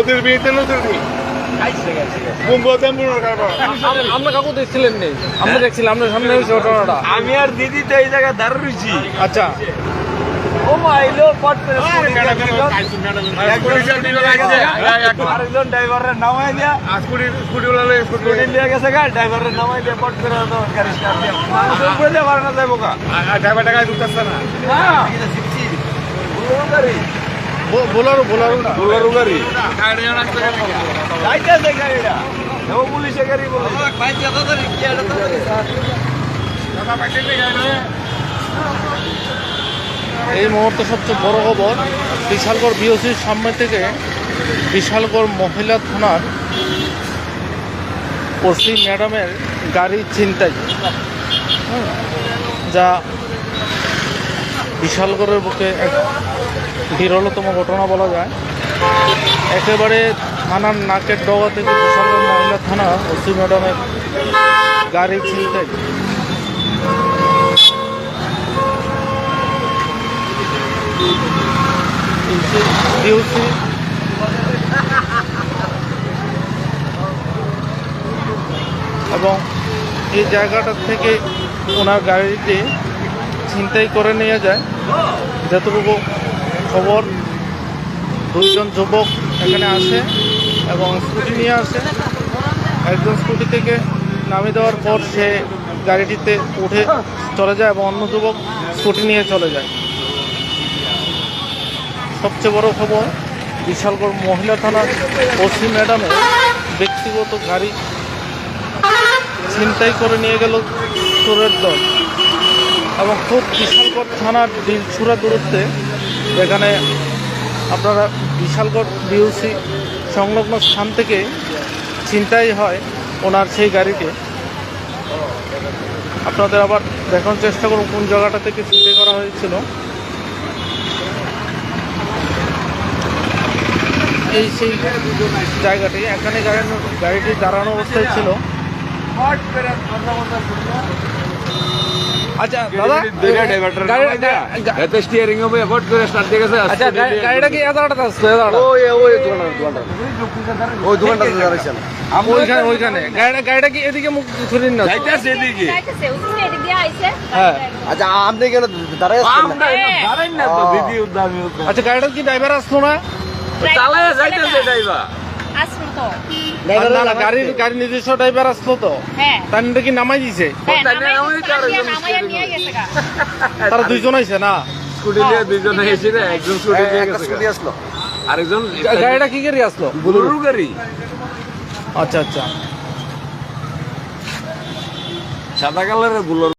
ওদের বিয়েতে নতুন আমরা কাকু দেখছিলেন নেই। আমরা দেখছিলাম আপনার সামনে হয়েছে ঘটনাটা। আমি আর দিদি তো এই জায়গায় দাঁড়িয়ে রয়েছি। আচ্ছা। ও মাইলো পট করে স্কুটি ম্যাডাম আরেকজন ড্রাইভারের নামাই দিয়া। স্কুটি নিয়ে গেছে। গা ড্রাইভারের নামাই দিয়ে পট করে তো গাড়ি স্টার্ট দিয়ে। উপরে দিয়ে পারে যাইবো গা। ড্রাইভার টাকা ঢুকতেছে না। গাড়ি। বোলারো বোলারো বুলোরো গাড়ি। যাইতেছে গাড়িটা। পুলিশে গাড়ি বলে। এই মুহূর্তে সবচেয়ে বড় খবর বিশালগড় বিওসির সামনে থেকে বিশালগড় মহিলা থানার ওসি ম্যাডামের গাড়ি ছিনতাই যা বিশালগড়ের বুকে এক বিরলতম ঘটনা বলা যায়। একেবারে থানার নাকের ডগা থেকে বিশালগড় মহিলা থানা ওসি ম্যাডামের গাড়ি ডিউসি এবং এই জায়গাটা থেকে ওনার গাড়িটি ছিনতাই করে নিয়ে যায়। যতটুকু খবর। দুইজন যুবক এখানে আসে এবং স্কুটি নিয়ে আসে। একজন স্কুটি থেকে নামিয়ে দেওয়ার পর সে গাড়িটিতে উঠে চলে যায় এবং অন্য যুবক স্কুটি নিয়ে চলে যায়। সবচেয়ে বড় খবর, বিশালগড় মহিলা থানার ওসি ম্যাডামের ব্যক্তিগত গাড়ি ছিনতাই করে নিয়ে গেল চোরের দল এবং খুব বিশালগড় থানার দিলছুরা দূরত্বে যেখানে আপনারা বিশালগড় ডিউসি সংলগ্ন স্থান থেকে ছিনতাই হয় ওনার সেই গাড়িটি আপনাদের আবার দেখানোর চেষ্টা করুন কোন জায়গাটা থেকে ছিনতাই করা হয়েছিল। এই সেই জায়গাটি, এখানে গাড়ি গাড়িটি দাঁড়ানো অবস্থায় ছিল পট করে কথা কথা শুনলো আচ্ছা দাদা গাড়ি- গা- এতে স্টিয়ারিং হবে পট করে স্টার্ট দিয়ে গেছে আচ্ছা গাড়ি- গাড়িটা কি এদাটা দোকানটা দোকানটা ওই দাঁড়াইছেন ওইখানে ওইখানে। গাড়িটা গাড়িটা কি এদিকে মুখ না যাইতেছে এদিকে। যাইতেছে, উঠছে, এদিক আইছে। হ্যাঁ। আচ্ছা আপনি কেন দাঁড়ায় আছেন? আমরা দাঁড়াই না তো দিদি উদ্দামি উদ্দামি আচ্ছা গাড়িটার কি ড্রাইভার আসলো না? চালায় যাইতেছে ড্রাইভার আসলো তো। না না গাড়ির গাড়ি নিজস্ব ড্রাইভার আসলো তো। হ্যাঁ, তার কি নামাই দিছে? তাই নামাই নামাই দিছে, তো আরেকজন নামাইয়া- নামাইয়া নিয়ে গেছে। গা। তারা দুইজন আইছে না? স্কুটি নিয়ে দুইজনে এসে একজন স্কুটি নিয়ে স্কুটি আসলো। আরেকজন গাড়িটা কি গাড়ি আসলো? বুলুরু গাড়ি। আচ্ছা আচ্ছা। সাদা কালারের বুলোর।